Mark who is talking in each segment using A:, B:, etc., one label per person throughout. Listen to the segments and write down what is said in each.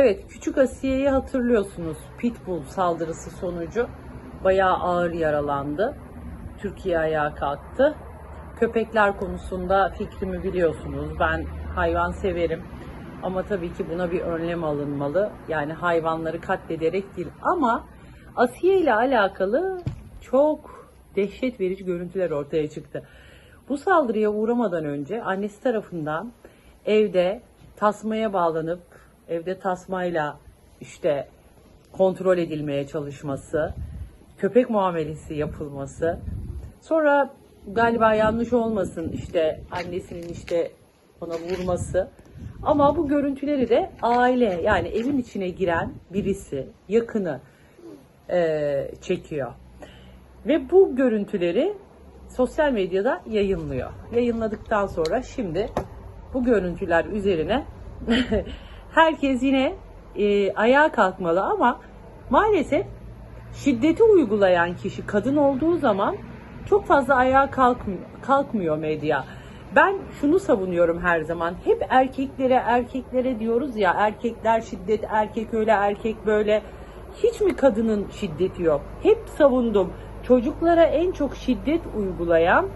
A: Evet, küçük Asiye'yi hatırlıyorsunuz. Pitbull saldırısı sonucu bayağı ağır yaralandı. Türkiye ayağa kalktı. Köpekler konusunda fikrimi biliyorsunuz. Ben hayvan severim. Ama tabii ki buna bir önlem alınmalı. Yani hayvanları katlederek değil. Ama Asiye ile alakalı çok dehşet verici görüntüler ortaya çıktı. Bu saldırıya uğramadan önce annesi tarafından evde tasmaya bağlanıp evde tasmayla işte kontrol edilmeye çalışması, köpek muamelesi yapılması. Sonra galiba yanlış olmasın işte annesinin işte ona vurması. Ama bu görüntüleri de aile yani evin içine giren birisi, yakını eee, çekiyor. Ve bu görüntüleri sosyal medyada yayınlıyor. Yayınladıktan sonra şimdi bu görüntüler üzerine herkes yine e, ayağa kalkmalı ama maalesef şiddeti uygulayan kişi kadın olduğu zaman çok fazla ayağa kalkmıyor, kalkmıyor medya. Ben şunu savunuyorum her zaman. Hep erkeklere erkeklere diyoruz ya erkekler şiddet, erkek öyle, erkek böyle. Hiç mi kadının şiddeti yok? Hep savundum. Çocuklara en çok şiddet uygulayan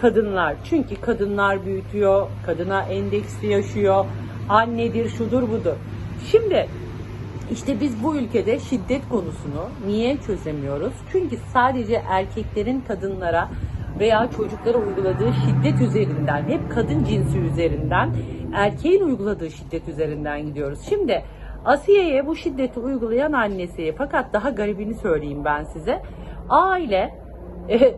A: kadınlar. Çünkü kadınlar büyütüyor, kadına endeksli yaşıyor, annedir, şudur budur. Şimdi işte biz bu ülkede şiddet konusunu niye çözemiyoruz? Çünkü sadece erkeklerin kadınlara veya çocuklara uyguladığı şiddet üzerinden, hep kadın cinsi üzerinden, erkeğin uyguladığı şiddet üzerinden gidiyoruz. Şimdi Asiye'ye bu şiddeti uygulayan annesi, fakat daha garibini söyleyeyim ben size. Aile e,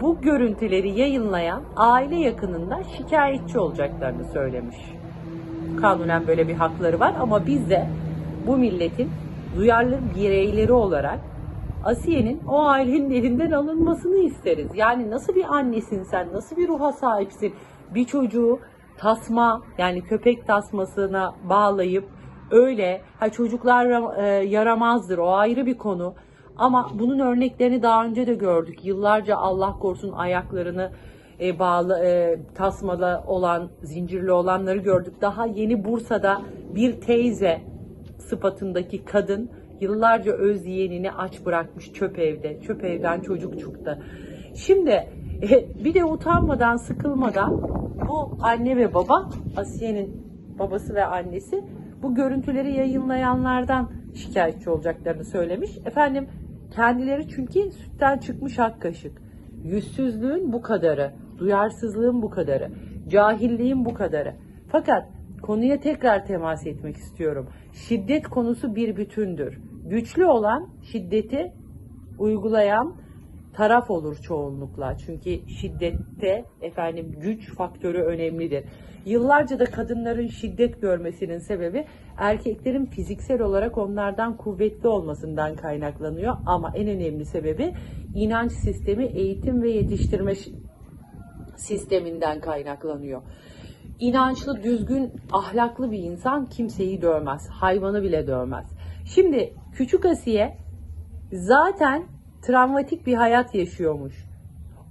A: bu görüntüleri yayınlayan aile yakınından şikayetçi olacaklarını söylemiş kanunen böyle bir hakları var ama biz de bu milletin duyarlı bireyleri olarak Asiye'nin o ailenin elinden alınmasını isteriz. Yani nasıl bir annesin sen, nasıl bir ruha sahipsin? Bir çocuğu tasma yani köpek tasmasına bağlayıp öyle ha çocuklar e, yaramazdır o ayrı bir konu. Ama bunun örneklerini daha önce de gördük. Yıllarca Allah korusun ayaklarını e, bağlı e, tasmalı olan, zincirli olanları gördük. Daha yeni Bursa'da bir teyze sıfatındaki kadın yıllarca öz yeğenini aç bırakmış çöp evde. Çöp evden çocuk çıktı. Şimdi e, bir de utanmadan, sıkılmadan bu anne ve baba, Asiye'nin babası ve annesi bu görüntüleri yayınlayanlardan şikayetçi olacaklarını söylemiş. Efendim kendileri çünkü sütten çıkmış ak kaşık. Yüzsüzlüğün bu kadarı, duyarsızlığın bu kadarı, cahilliğin bu kadarı. Fakat konuya tekrar temas etmek istiyorum. Şiddet konusu bir bütündür. Güçlü olan şiddeti uygulayan taraf olur çoğunlukla. Çünkü şiddette efendim güç faktörü önemlidir. Yıllarca da kadınların şiddet görmesinin sebebi erkeklerin fiziksel olarak onlardan kuvvetli olmasından kaynaklanıyor. Ama en önemli sebebi inanç sistemi, eğitim ve yetiştirme sisteminden kaynaklanıyor. İnançlı, düzgün, ahlaklı bir insan kimseyi dövmez. Hayvanı bile dövmez. Şimdi küçük Asiye zaten travmatik bir hayat yaşıyormuş.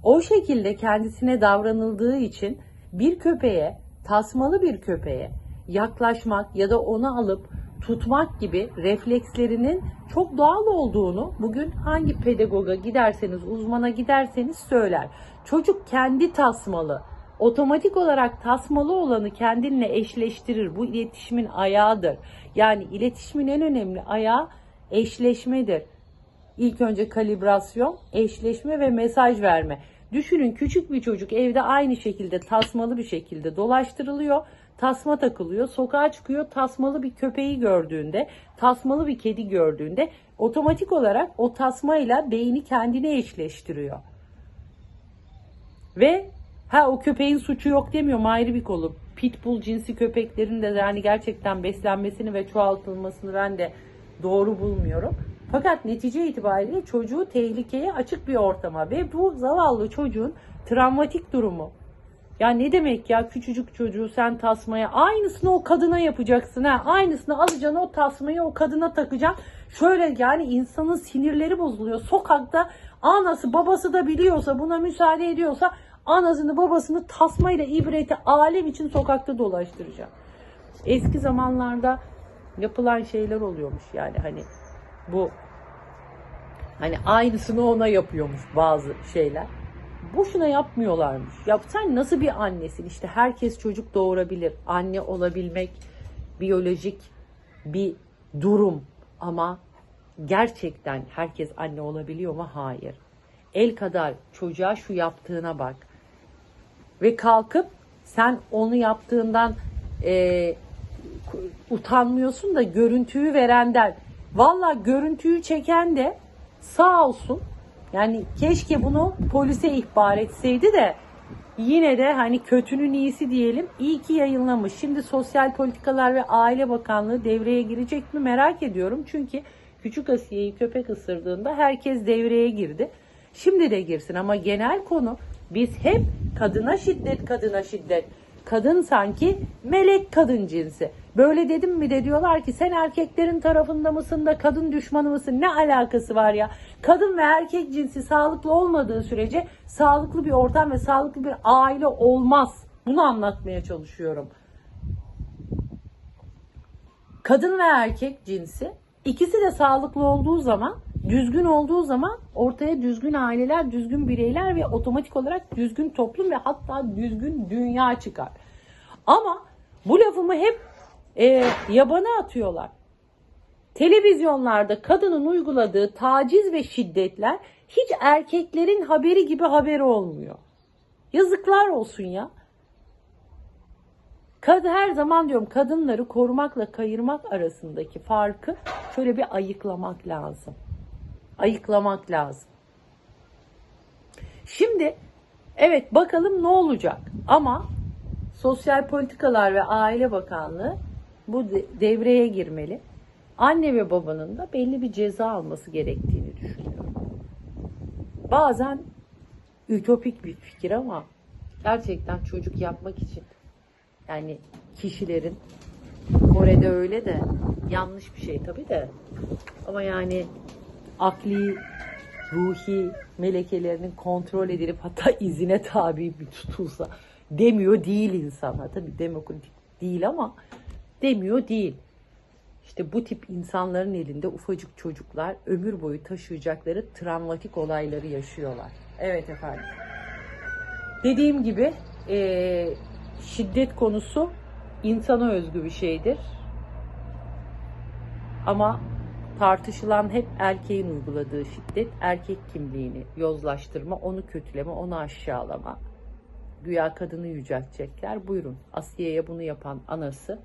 A: O şekilde kendisine davranıldığı için bir köpeğe, tasmalı bir köpeğe yaklaşmak ya da onu alıp tutmak gibi reflekslerinin çok doğal olduğunu bugün hangi pedagoga giderseniz, uzmana giderseniz söyler. Çocuk kendi tasmalı, otomatik olarak tasmalı olanı kendinle eşleştirir. Bu iletişimin ayağıdır. Yani iletişimin en önemli ayağı eşleşmedir. İlk önce kalibrasyon, eşleşme ve mesaj verme. Düşünün küçük bir çocuk evde aynı şekilde tasmalı bir şekilde dolaştırılıyor. Tasma takılıyor, sokağa çıkıyor. Tasmalı bir köpeği gördüğünde, tasmalı bir kedi gördüğünde otomatik olarak o tasmayla beyni kendine eşleştiriyor. Ve ha o köpeğin suçu yok demiyorum ayrı bir konu. Pitbull cinsi köpeklerin de yani gerçekten beslenmesini ve çoğaltılmasını ben de doğru bulmuyorum. Fakat netice itibariyle çocuğu tehlikeye açık bir ortama ve bu zavallı çocuğun travmatik durumu. Ya ne demek ya küçücük çocuğu sen tasmaya aynısını o kadına yapacaksın ha aynısını alacaksın o tasmayı o kadına takacaksın. Şöyle yani insanın sinirleri bozuluyor. Sokakta anası babası da biliyorsa buna müsaade ediyorsa anasını babasını tasmayla ibreti alem için sokakta dolaştıracak. Eski zamanlarda yapılan şeyler oluyormuş yani hani bu hani aynısını ona yapıyormuş bazı şeyler. Boşuna yapmıyorlarmış. Ya sen nasıl bir annesin? İşte herkes çocuk doğurabilir. Anne olabilmek biyolojik bir durum ama gerçekten herkes anne olabiliyor mu? Hayır. El kadar çocuğa şu yaptığına bak. Ve kalkıp sen onu yaptığından e, utanmıyorsun da görüntüyü verenden. Valla görüntüyü çeken de sağ olsun. Yani keşke bunu polise ihbar etseydi de yine de hani kötünün iyisi diyelim. İyi ki yayınlamış. Şimdi Sosyal Politikalar ve Aile Bakanlığı devreye girecek mi merak ediyorum. Çünkü küçük Asiye'yi köpek ısırdığında herkes devreye girdi. Şimdi de girsin ama genel konu biz hep kadına şiddet, kadına şiddet. Kadın sanki melek kadın cinsi. Böyle dedim mi de diyorlar ki sen erkeklerin tarafında mısın da kadın düşmanı mısın? Ne alakası var ya? Kadın ve erkek cinsi sağlıklı olmadığı sürece sağlıklı bir ortam ve sağlıklı bir aile olmaz. Bunu anlatmaya çalışıyorum. Kadın ve erkek cinsi ikisi de sağlıklı olduğu zaman, düzgün olduğu zaman ortaya düzgün aileler, düzgün bireyler ve otomatik olarak düzgün toplum ve hatta düzgün dünya çıkar. Ama bu lafımı hep e, yabana atıyorlar. Televizyonlarda kadının uyguladığı taciz ve şiddetler hiç erkeklerin haberi gibi haberi olmuyor. Yazıklar olsun ya. Kad her zaman diyorum kadınları korumakla kayırmak arasındaki farkı şöyle bir ayıklamak lazım. Ayıklamak lazım. Şimdi evet bakalım ne olacak ama Sosyal Politikalar ve Aile Bakanlığı bu de- devreye girmeli. Anne ve babanın da belli bir ceza alması gerektiğini düşünüyorum. Bazen ütopik bir fikir ama gerçekten çocuk yapmak için yani kişilerin Kore'de öyle de yanlış bir şey tabii de ama yani akli ruhi melekelerinin kontrol edilip hatta izine tabi bir tutulsa demiyor değil insana. Tabii demokratik değil ama demiyor değil. İşte bu tip insanların elinde ufacık çocuklar ömür boyu taşıyacakları travmatik olayları yaşıyorlar. Evet efendim. Dediğim gibi eee, şiddet konusu insana özgü bir şeydir. Ama tartışılan hep erkeğin uyguladığı şiddet, erkek kimliğini yozlaştırma, onu kötüleme, onu aşağılama. Güya kadını yüceltecekler. Buyurun. Asiye'ye bunu yapan anası,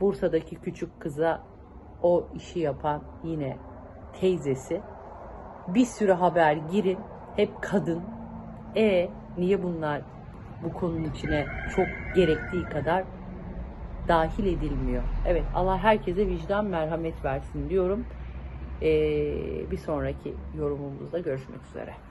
A: Bursa'daki küçük kıza o işi yapan yine teyzesi. Bir sürü haber girin. Hep kadın. E niye bunlar bu konunun içine çok gerektiği kadar dahil edilmiyor. Evet Allah herkese vicdan merhamet versin diyorum. Ee, bir sonraki yorumumuzda görüşmek üzere.